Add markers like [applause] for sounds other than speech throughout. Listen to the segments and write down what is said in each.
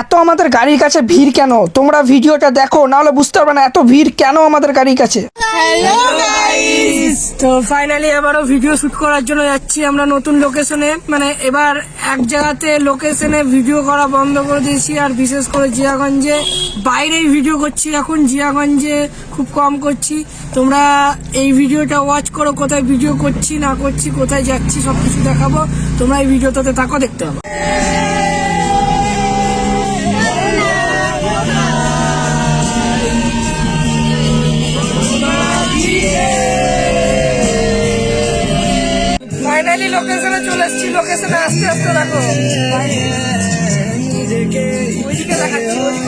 এত আমাদের গাড়ির কাছে ভিড় কেন? তোমরা ভিডিওটা দেখো, নাহলে বুঝতে পারবে না এত ভিড় কেন আমাদের গাড়ির কাছে। তো ফাইনালি এবারও ভিডিও শুট করার জন্য যাচ্ছি আমরা নতুন লোকেশনে মানে এবার এক জায়গাতে লোকেশনে ভিডিও করা বন্ধ করে দিয়েছি, আর বিশেষ করে জিয়াগঞ্জে। বাইরেই ভিডিও করছি এখন, জিয়াগঞ্জে খুব কম করছি। তোমরা এই ভিডিওটা ওয়াচ করো, কোথায় ভিডিও করছি, না করছি, কোথায় যাচ্ছি সব কিছু দেখাবো। তোমরা এই ভিডিওটাতে থাকো, দেখতে পাবো। ফাইনালি লোকেশনে চলে এসেছি লোকেশনে আস্তে আস্তে দেখো ওইদিকে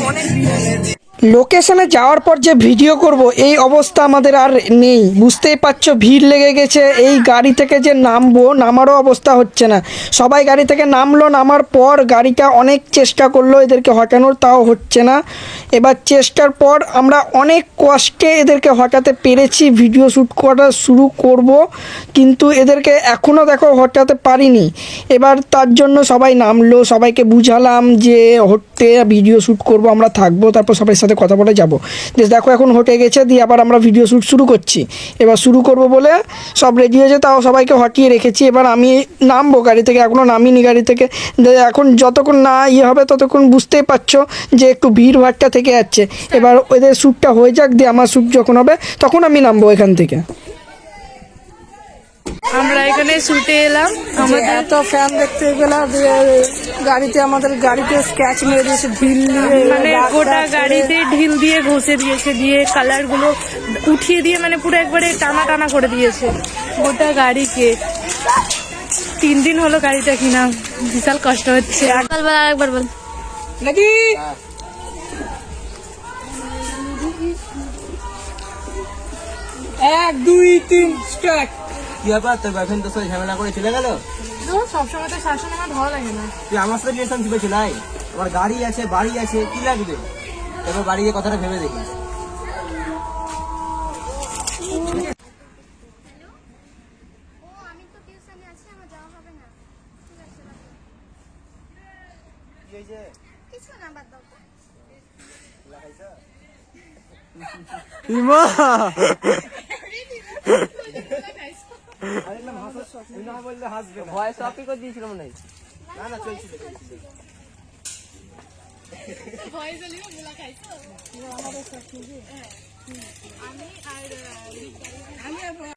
অনেক। লোকেশনে যাওয়ার পর যে ভিডিও করব, এই অবস্থা আমাদের আর নেই। বুঝতেই পারছ, ভিড় লেগে গেছে। এই গাড়ি থেকে যে নামবো, নামারও অবস্থা হচ্ছে না। সবাই গাড়ি থেকে নামলো, নামার পর গাড়িটা অনেক চেষ্টা করল এদেরকে হটানোর তাও হচ্ছে না। এবার চেষ্টার পর আমরা অনেক কষ্টে এদেরকে হটাতে পেরেছি। ভিডিও শ্যুট করা শুরু করব, কিন্তু এদেরকে এখনও দেখো হটাতে পারিনি। এবার তার জন্য সবাই নামলো, সবাইকে বুঝালাম যে হটতে ভিডিও শ্যুট করব, আমরা থাকব, তারপর সবাই সাথে কথা বলে যাব। বেশ দেখো এখন হটে গেছে দিয়ে আবার আমরা ভিডিও শ্যুট শুরু করছি। এবার শুরু করব বলে সব রেডি হয়েছে তাও সবাইকে হটিয়ে রেখেছি। এবার আমি নামবো গাড়ি থেকে এখনও নামিনি গাড়ি থেকে। এখন যতক্ষণ না ইয়ে হবে ততক্ষণ বুঝতেই পারছ যে একটু ভিড় ভাড়টা থেকে যাচ্ছে। এবার ওদের শ্যুটটা হয়ে যাক দিয়ে আমার শ্যুট যখন হবে তখন আমি নামবো এখান থেকে। আমরা এখানে শুটে এলাম। আমাদের এত ফ্যান দেখতে গেলাম গাড়িতে আমাদের গাড়িতে স্ক্র্যাচ মেরে দিয়েছে ঢিল দিয়ে মানে গোটা গাড়িতে ঢিল দিয়ে ঘষে দিয়েছে দিয়ে কালারগুলো উঠিয়ে দিয়ে মানে পুরো একবারে টানা টানা করে দিয়েছে। গোটা গাড়িকে। তিন দিন হলো গাড়িটা কিনা বিশাল কষ্ট হচ্ছে। একবার বল আরেকবার বল। নাকি? এক দুই তিন স্টার্ট কি ব্যাপার? তোর বয়ফ্রেন্ড তোর সাথে ঝামেলা করে চলে গেল? সবসময় তো শাসন আমার ভালো লাগে না। তুই আমার সাথে রিলেশনশিপে চলাই। আমার গাড়ি আছে বাড়ি আছে কি লাগবে? এবার বাড়ি গিয়ে কথাটা ভেবে দেখিস ও আমি না না ভয়েস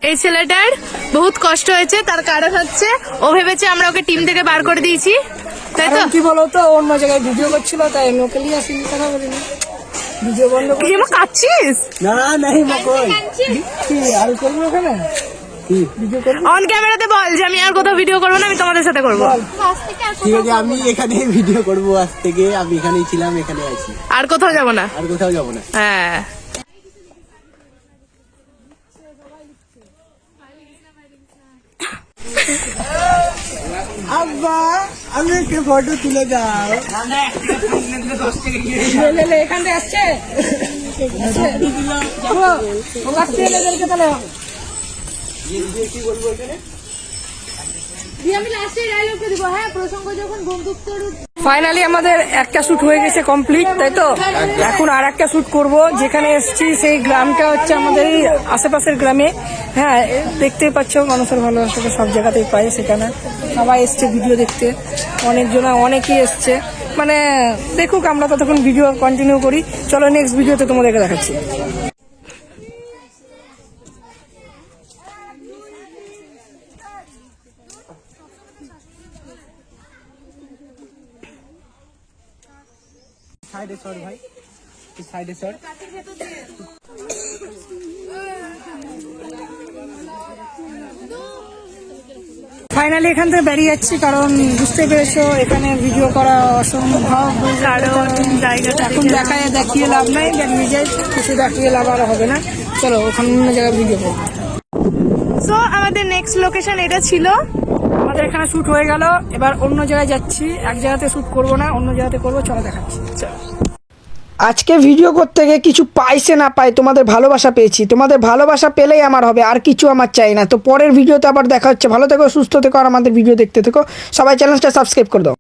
এই ছেলেটার বহুত কষ্ট হয়েছে তার কারণ হচ্ছে ও ভেবেছে আমরা ওকে টিম থেকে বার করে দিয়েছি। তাই তো? কি বলতো অন্য জায়গায় ভিডিও করছিল তাই আমি ওকে নিয়ে আসিনি কথা বলিনি। ভিডিও বন্ধ করে না নাই মকই কি আর করব ওখানে? অন ক্যামেরাতে বল যে আমি আর কোথাও ভিডিও করব না আমি তোমাদের সাথে করব। ঠিক আছে আমি এখানে ভিডিও করব আজ থেকে আমি এখানেই ছিলাম এখানে আছি। আর কোথাও যাব না। আর কোথাও যাব না। হ্যাঁ। আব্বা আমি একটা ফটো তুলে দাও। লে, এখান থেকে আসছে? [laughs] আসছে? ও, ও আসছে, তাহলে। ফাইনালি আমাদের একটা শুট হয়ে গেছে কমপ্লিট তাই তো? এখন আর একটা শুট করব, যেখানে এসেছি, সেই গ্রামটা হচ্ছে আমাদের এই আশেপাশের গ্রামে। হ্যাঁ দেখতেই পাচ্ছ, মানুষের ভালোবাসাটা সব জায়গাতেই পাই সেখানে। সবাই এসছে ভিডিও দেখতে। অনেকজন, অনেকেই এসছে। মানে দেখুক, আমরা ততক্ষণ ভিডিও কন্টিনিউ করি। চলো নেক্সট ভিডিওতে তোমাদেরকে দেখাচ্ছি। সাইডে সর ভাই। সাইডে সর। ফাইনালি এখান থেকে বেরিয়ে যাচ্ছি কারণ বুঝতে পেরেছ এখানে ভিডিও করা অসম্ভব কারণ জায়গাটা এখন দেখায় দেখিয়ে লাভ নাই যাই কিছু দেখিয়ে লাভ আর হবে না। চলো ওখানে অন্য জায়গায় ভিডিও করব। সো আমাদের নেক্সট লোকেশন এটা ছিল আমাদের এখানে শ্যুট হয়ে গেল। এবার অন্য জায়গায় যাচ্ছি। এক জায়গাতে শ্যুট করব না, অন্য জায়গাতে করব। চলো দেখাচ্ছি। আজকে ভিডিও করতে গিয়ে কিছু পাইছে না পাই, তোমাদের ভালোবাসা পেয়েছি। তোমাদের ভালোবাসা পেলেই আমার হবে, আর কিছু আমার চাই না। তো পরের ভিডিওতে আবার দেখা হচ্ছে। ভালো থেকো, সুস্থ থেকো, আর আমাদের ভিডিও দেখতে থেকো। সবাই চ্যানেলটা সাবস্ক্রাইব করে দাও।